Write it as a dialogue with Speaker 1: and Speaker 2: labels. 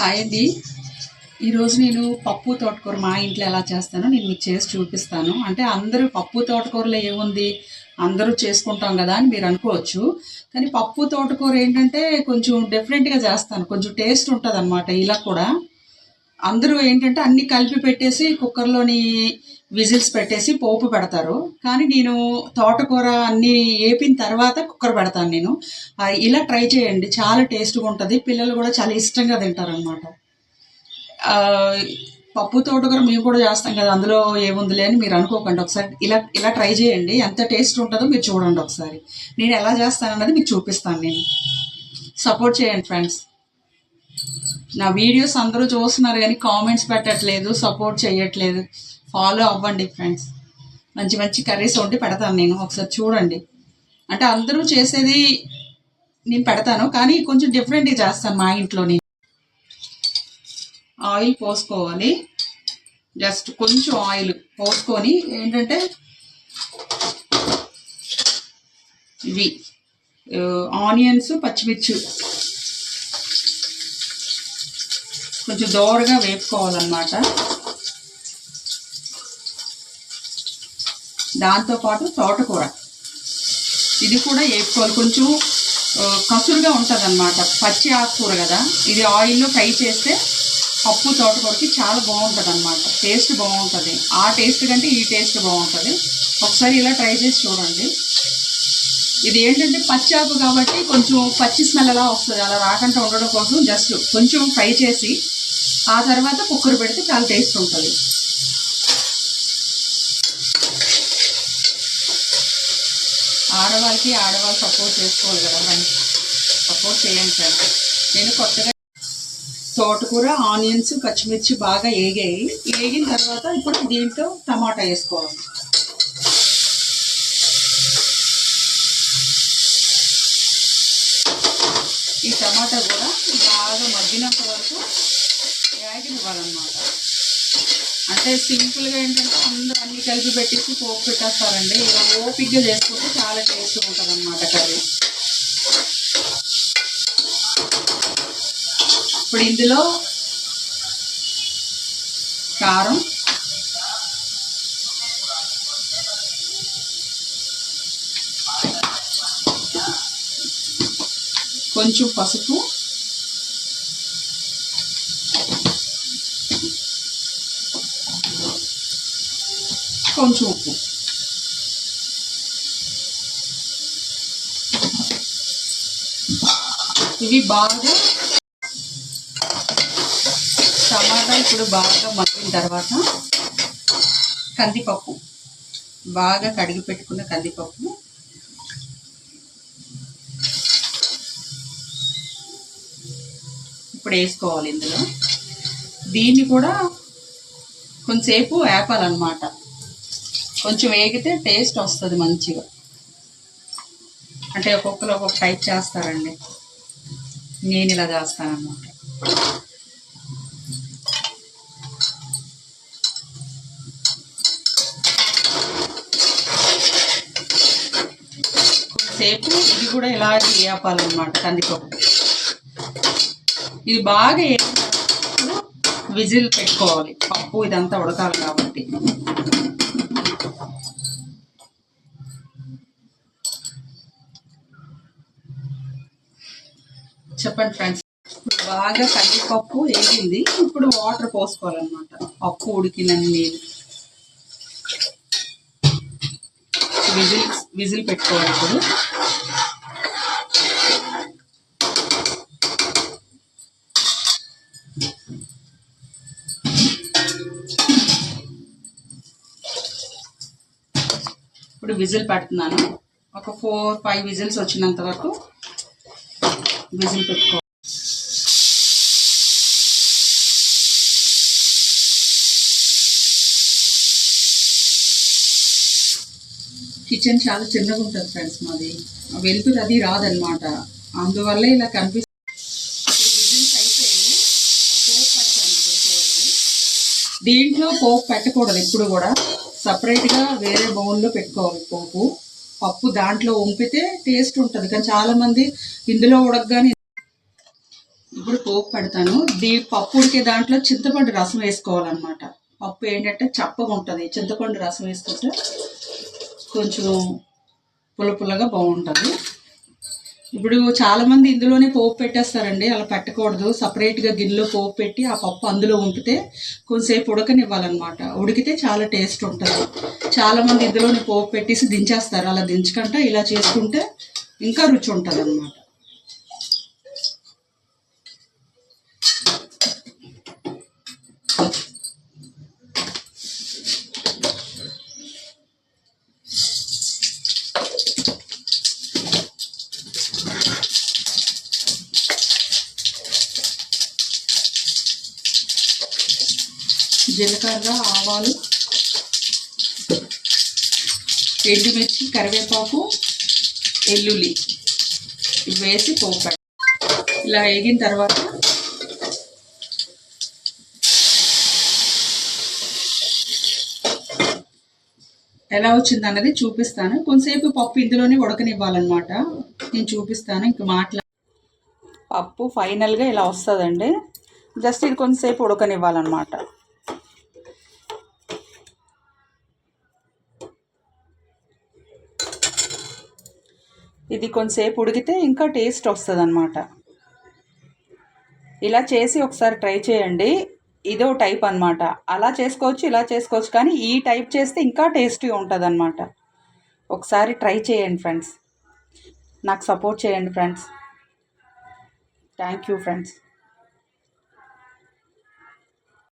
Speaker 1: Hi అండి. ఈరోజు నేను పప్పు తోటకూర మా ఇంట్లో ఎలా చేస్తానో నేను మీకు చేసి చూపిస్తాను. అంటే అందరూ పప్పు తోటకూరలో ఏముంది? అందరూ చేసుకుంటాం కదా అని మీరు అనుకోవచ్చు. కానీ పప్పు తోటకూర ఏంటంటే కొంచెం డిఫరెంట్గా చేస్తాను. కొంచెం టేస్ట్ ఉంటుంది అన్నమాట ఇలా కూడా అందరూ ఏంటంటే అన్ని కలిపి పెట్టేసి కుక్కర్లోని విజిల్స్ పెట్టేసి పోపు పెడతారు. కానీ నేను తోటకూర అన్ని వేపిన తర్వాత కుక్కర్ పెడతాను నేను. ఇలా ట్రై చేయండి. చాలా టేస్ట్గా ఉంటుంది. పిల్లలు కూడా చాలా ఇష్టంగా తింటారు అనమాట పప్పు తోటకూర మేము కూడా చేస్తాం కదా అందులో ఏముందిలే అని మీరు అనుకోకండి ఒకసారి. ఇలా ఇలా ట్రై చేయండి. ఎంత టేస్ట్ ఉంటుందో మీరు చూడండి ఒకసారి. నేను ఎలా చేస్తానన్నది మీకు చూపిస్తాను నేను. సపోర్ట్ చేయండి ఫ్రెండ్స్. నా వీడియోస్ అందరూ చూస్తున్నారు కానీ కామెంట్స్ పెట్టట్లేదు సపోర్ట్ చేయట్లేదు ఫాలో అవ్వండి ఫ్రెండ్స్ మంచి మంచి కర్రీస్ వండి పెడతాను నేను. ఒకసారి చూడండి. అంటే అందరూ చేసేది నేను పెడతాను కానీ కొంచెం డిఫరెంట్గా చేస్తాను మా ఇంట్లో నేను. ఆయిల్ పోసుకోవాలి. జస్ట్ కొంచెం ఆయిల్ పోసుకొని ఏంటంటే ఇవి uh, ఆనియన్స్ పచ్చిమిర్చి. కొంచెం దోరగా వేపుకోవాలన్నమాట. దాంతోపాటు తోటకూర. ఇది కూడా వేపుకోవాలి. కొంచెం కసురుగా ఉంటుంది అనమాట పచ్చి ఆకుకూర కదా. ఇది ఆయిల్లో ఫ్రై చేస్తే పప్పు తోటకూరకి చాలా బాగుంటుంది అనమాట టేస్ట్ బాగుంటుంది. ఆ టేస్ట్ కంటే ఈ టేస్ట్ బాగుంటుంది. ఒకసారి ఇలా ట్రై చేసి చూడండి. ఇది ఏంటంటే పచ్చి ఆకు కాబట్టి కొంచెం పచ్చి స్మెల్ అలా వస్తుంది. అలా రాకుండా ఉండడం కోసం జస్ట్ కొంచెం ఫ్రై చేసి ఆ తర్వాత కుక్కర్ పెడితే చాలా టేస్ట్ ఉంటుంది. ఆడవాళ్ళకి ఆడవాళ్ళు సపోర్ట్ చేసుకోవాలి కదా మనం సపోర్ట్ చేయండి సార్. నేను కొత్తగా తోటకూర ఆనియన్స్ పచ్చిమిర్చి బాగా ఏగాయి. ఏగిన తర్వాత ఇప్పుడు దీంట్లో టమాటా వేసుకోవాలి. ఈ టమాటా కూడా బాగా మగ్గినంత వరకు వేగనివ్వాలన్నమాట అంటే సింపుల్గా ఏంటంటే అందరూ అన్ని కలిపి పెట్టేసి పోపు పెట్టేస్తారండి. ఇలా ఓపిక్గా చేసుకుంటే చాలా టేస్ట్గా ఉంటుంది అన్నమాట కర్రీ. ఇప్పుడు ఇందులో కారం కొంచెం పసుపు కొంచెం ఉప్పు ఇవి బాగా టమాటా ఇప్పుడు బాగా మగ్గిన తర్వాత కందిపప్పు. బాగా కడిగి పెట్టుకున్న కందిపప్పు. ఇప్పుడు వేసుకోవాలి ఇందులో. దీన్ని కూడా కొంచెంసేపు వేపాలన్నమాట. కొంచెం వేగితే టేస్ట్ వస్తుంది మంచిగా. అంటే ఒక్కొక్కరు ఒక్కొక్క టైప్ చేస్తారండి. నేను ఇలా చేస్తానమాట సేపు ఇది కూడా ఇలా వేపాలన్నమాట కందిపప్పు. ఇది బాగా విజిల్ పెట్టుకోవాలి. పప్పు ఇదంతా ఉడకాలి కాబట్టి. చెప్పండి ఫ్రెండ్స్ బాగా కందిపప్పు వేగింది. ఇప్పుడు వాటర్ పోసుకోవాలన్నమాట. పప్పు ఉడికినన్ని నీళ్ళు విజిల్ విజిల్ పెట్టుకోవాలి ఇప్పుడు. ఇప్పుడు విజిల్ పెడుతున్నాను. ఒక ఫోర్ ఫైవ్ విజిల్స్ వచ్చినంత వరకు విజిల్ పెట్టుకో కిచెన్ చాలా చిన్నగా ఉంటుంది ఫ్రెండ్స్ మాది. వెలుతురు అది రాదనమాట అందువల్ల ఇలా కనిపిస్తుంది. దీంట్లో పోపు పెట్టకూడదు ఇప్పుడు కూడా. సపరేట్గా వేరే బౌల్లో పెట్టుకోవాలి పోపు. పప్పు దాంట్లో వంపితే టేస్ట్ ఉంటుంది. కానీ చాలా మంది ఇందులో ఉడకగానే ఇప్పుడు పోపు పెడతాను. దీ పప్పు ఉడికే దాంట్లో చింతపండు రసం వేసుకోవాలన్నమాట. పప్పు ఏంటంటే చప్పగా ఉంటుంది. చింతపండు రసం వేసుకుంటే కొంచెం పుల్ల పుల్లగా బాగుంటుంది. ఇప్పుడు చాలా మంది ఇందులోనే పోపు పెట్టేస్తారండి అలా పెట్టకూడదు. సపరేట్గా గిన్నెలో పోపు పెట్టి ఆ పప్పు అందులో ఉంపితే కొంతసేపు ఉడకనివ్వాలన్నమాట. ఉడికితే చాలా టేస్ట్ ఉంటుంది. చాలా మంది ఇందులోనే పోపు పెట్టేసి దించేస్తారు. అలా దించకుండా ఇలా చేసుకుంటే ఇంకా రుచి ఉంటుంది జీలకర్ర ఆవాలు ఎండుమిర్చి కరివేపాకు ఎల్లుల్లి. ఇవి వేసి పోపు ఇలా వేగిన తర్వాత ఎలా వచ్చింది అన్నది చూపిస్తాను. కొంతసేపు పప్పు ఇందులోనే ఉడకనివ్వాలన్నమాట. నేను చూపిస్తాను ఇంక మాట్లా పప్పు ఫైనల్గా ఇలా వస్తుందండి. జస్ట్ ఇది కొంతసేపు ఉడకనివ్వాలన్నమాట. ఇది కొంతసేపు ఉడికితే ఇంకా టేస్ట్ వస్తుంది అనమాట ఇలా చేసి ఒకసారి ట్రై చేయండి. ఇదో టైప్ అన్నమాట. అలా చేసుకోవచ్చు ఇలా చేసుకోవచ్చు కానీ ఈ టైప్ చేస్తే ఇంకా టేస్టీ ఉంటుంది అనమాట ఒకసారి ట్రై చేయండి ఫ్రెండ్స్. నాకు సపోర్ట్ చేయండి ఫ్రెండ్స్. Thank you friends.